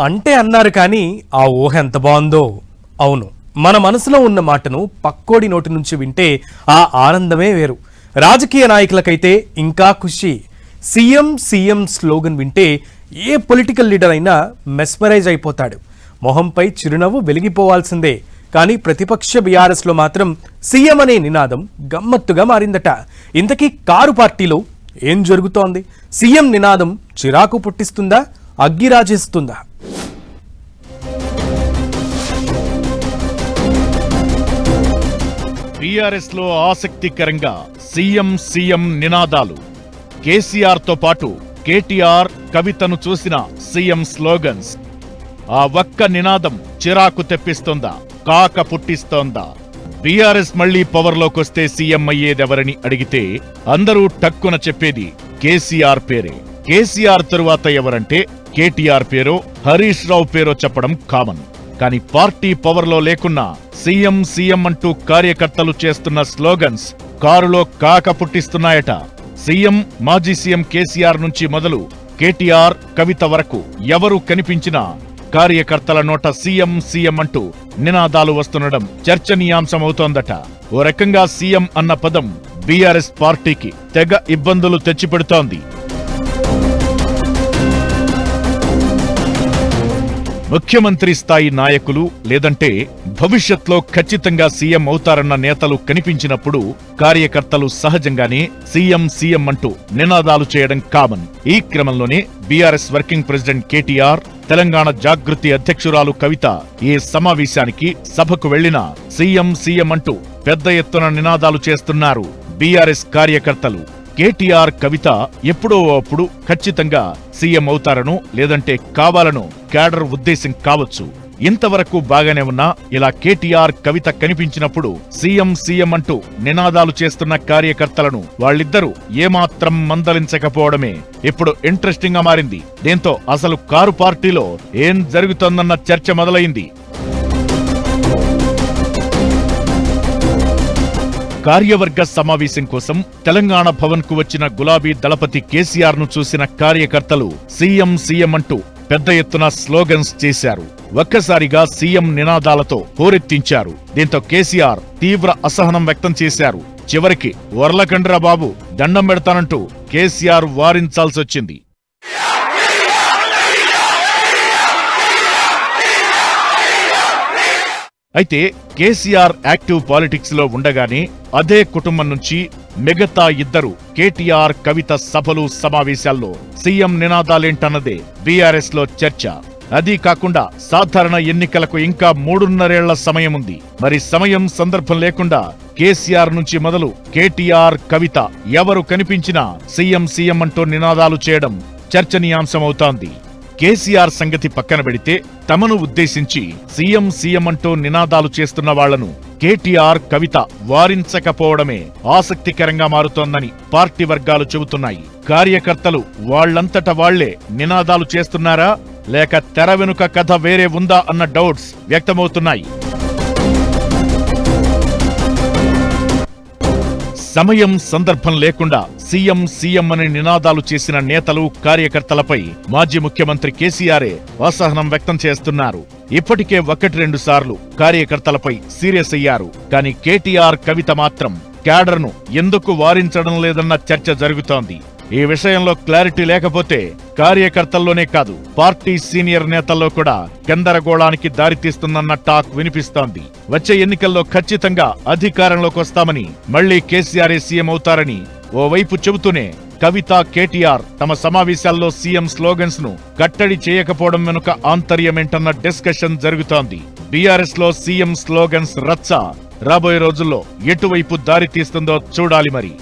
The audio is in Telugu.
అంటే అన్నారు కానీ ఆ ఊహ ఎంత బాగుందో. అవును మన మనసులో ఉన్న మాటను పక్కోడి నోటి నుంచి వింటే ఆ ఆనందమే వేరు. రాజకీయ నాయకులకైతే ఇంకా ఖుషి. సీఎం సీఎం స్లోగన్ వింటే ఏ పొలిటికల్ లీడర్ అయినా మెస్మరైజ్ అయిపోతాడు. మొహంపై చిరునవ్వు వెలిగిపోవాల్సిందే. కానీ ప్రతిపక్ష బీఆర్ఎస్లో మాత్రం సీఎం అనే నినాదం గమ్మత్తుగా మారిందట. ఇంతకీ కారు పార్టీలో ఏం జరుగుతోంది? సీఎం నినాదం చిరాకు పుట్టిస్తుందా? అగ్గిరాజేస్తుందా బీఆర్ఎస్లో ఆసక్తికరంగా సీఎం సీఎం నినాదాలు. కేసీఆర్తో పాటు కేటీఆర్ కవితను చూసిన సీఎం స్లోగన్స్. ఆ ఒక్క నినాదం చిరాకు తెప్పిస్తోందా? కాక పుట్టిస్తోందా? బీఆర్ఎస్ మళ్ళీ పవర్లోకొస్తే సీఎం అయ్యేదెవరని అడిగితే అందరూ టక్కున చెప్పేది కేసీఆర్ పేరే. కేసీఆర్ తరువాత ఎవరంటే కేటీఆర్ పేరో హరీష్ రావు పేరో చెప్పడం కామన్. కానీ పార్టీ పవర్లో లేకున్నా సీఎం సీఎం అంటూ కార్యకర్తలు చేస్తున్న స్లోగన్స్ కారులో కాక పుట్టిస్తున్నాయట. సీఎం మాజీ సీఎం కేసీఆర్ నుంచి మొదలు కేటీఆర్ కవిత వరకు ఎవరు కనిపించినా కార్యకర్తల నోట సీఎం సీఎం అంటూ నినాదాలు వస్తుండడం చర్చనీయాంశమవుతోందట. ఓ రకంగా సీఎం అన్న పదం బీఆర్ఎస్ పార్టీకి తెగ ఇబ్బందులు తెచ్చిపెడుతోంది. ముఖ్యమంత్రి స్థాయి నాయకులు లేదంటే భవిష్యత్లో ఖచ్చితంగా సీఎం అవుతారన్న నేతలు కనిపించినప్పుడు కార్యకర్తలు సహజంగానే సీఎం సీఎం అంటూ నినాదాలు చేయడం కామన్ ఈ క్రమంలోనే BRS working president KTR Telangana Jagruthi అధ్యక్షురాలు కవిత ఈ సమావేశానికి సభకు వెళ్ళిన సీఎం సీఎం అంటూ పెద్ద ఎత్తున నినాదాలు చేస్తున్నారు బీఆర్ఎస్ కార్యకర్తలు. కేటీఆర్ కవిత ఎప్పుడో అప్పుడు ఖచ్చితంగా సీఎం అవుతారను లేదంటే కావాలను క్యాడర్ ఉద్దేశం కావచ్చు. ఇంతవరకు బాగానే ఉన్నా ఇలా కేటీఆర్ కవిత కనిపించినప్పుడు సీఎం సీఎం అంటూ నినాదాలు చేస్తున్న కార్యకర్తలను వాళ్ళిద్దరూ ఏమాత్రం మందలించకపోవడమే ఇప్పుడు ఇంట్రెస్టింగ్గా మారింది. దీంతో అసలు కారు పార్టీలో ఏం జరుగుతోందన్న చర్చ మొదలైంది. కార్యవర్గ సమావేశం కోసం తెలంగాణ భవన్కు వచ్చిన గులాబీ దళపతి కేసీఆర్ను చూసిన కార్యకర్తలు సీఎం సీఎం అంటూ పెద్ద ఎత్తున స్లోగన్స్ చేశారు. ఒక్కసారిగా సీఎం నినాదాలతో హోరెత్తించారు. దీంతో కేసీఆర్ తీవ్ర అసహనం వ్యక్తం చేశారు. చివరికి వర్లకండ్రా బాబు దండం పెడతానంటూ కేసీఆర్ వారించాల్సొచ్చింది. అయితే కేసీఆర్ యాక్టివ్ పాలిటిక్స్లో ఉండగానే అదే కుటుంబం నుంచి మిగతా ఇద్దరు కేటీఆర్ కవిత సభలు సమావేశాల్లో సీఎం నినాదాలేంటన్నదే బీఆర్ఎస్లో చర్చ. అదీ కాకుండా సాధారణ ఎన్నికలకు ఇంకా మూడున్నరేళ్ళ సమయం ఉంది మరి సమయం సందర్భం లేకుండా కేసీఆర్ నుంచి మొదలు కేటీఆర్ కవిత ఎవరు కనిపించినా సీఎం సీఎం అంటూ నినాదాలు చేయడం చర్చనీయాంశమవుతోంది. కేసీఆర్ సంగతి పక్కన పెడితే తమను ఉద్దేశించి సీఎం సీఎం అంటూ నినాదాలు చేస్తున్న వాళ్ళను కేటీఆర్ కవిత వారించకపోవడమే ఆసక్తికరంగా మారుతోందని పార్టీ వర్గాలు చెబుతున్నాయి. కార్యకర్తలు వాళ్ళంతట వాళ్ళే నినాదాలు చేస్తున్నారా? లేక తెర వెనుక కథ వేరే ఉందా అన్న డౌట్స్ వ్యక్తమవుతున్నాయి. సమయం సందర్భం లేకుండా సీఎం సీఎం అని నినాదాలు చేసిన నేతలు కార్యకర్తలపై మాజీ ముఖ్యమంత్రి కేసీఆరే అసహనం వ్యక్తం చేస్తున్నారు. ఇప్పటికే ఒకటి రెండు సార్లు కార్యకర్తలపై సీరియస్ అయ్యారు. కానీ కేటీఆర్ కవిత మాత్రం క్యాడర్ను ఎందుకు వారించడం లేదన్న చర్చ జరుగుతోంది. ఈ విషయంలో క్లారిటీ లేకపోతే కార్యకర్తల్లోనే కాదు పార్టీ సీనియర్ నేతల్లో కూడా గందరగోళానికి దారితీస్తుందన్న టాక్ వినిపిస్తోంది. వచ్చే ఎన్నికల్లో ఖచ్చితంగా అధికారంలోకి వస్తామని మళ్ళీ కేసీఆర్ సీఎం అవుతారని ఓవైపు చెబుతూనే కవిత కేటీఆర్ తమ సమావేశాల్లో సీఎం స్లోగన్స్ను కట్టడి చేయకపోవడం వెనుక ఆంతర్యమేంటన్న డిస్కషన్ జరుగుతోంది. బీఆర్ఎస్లో సీఎం స్లోగన్స్ రచ్చ. రాబోయే రోజుల్లో ఎటువైపు దారితీస్తుందో చూడాలి మరి.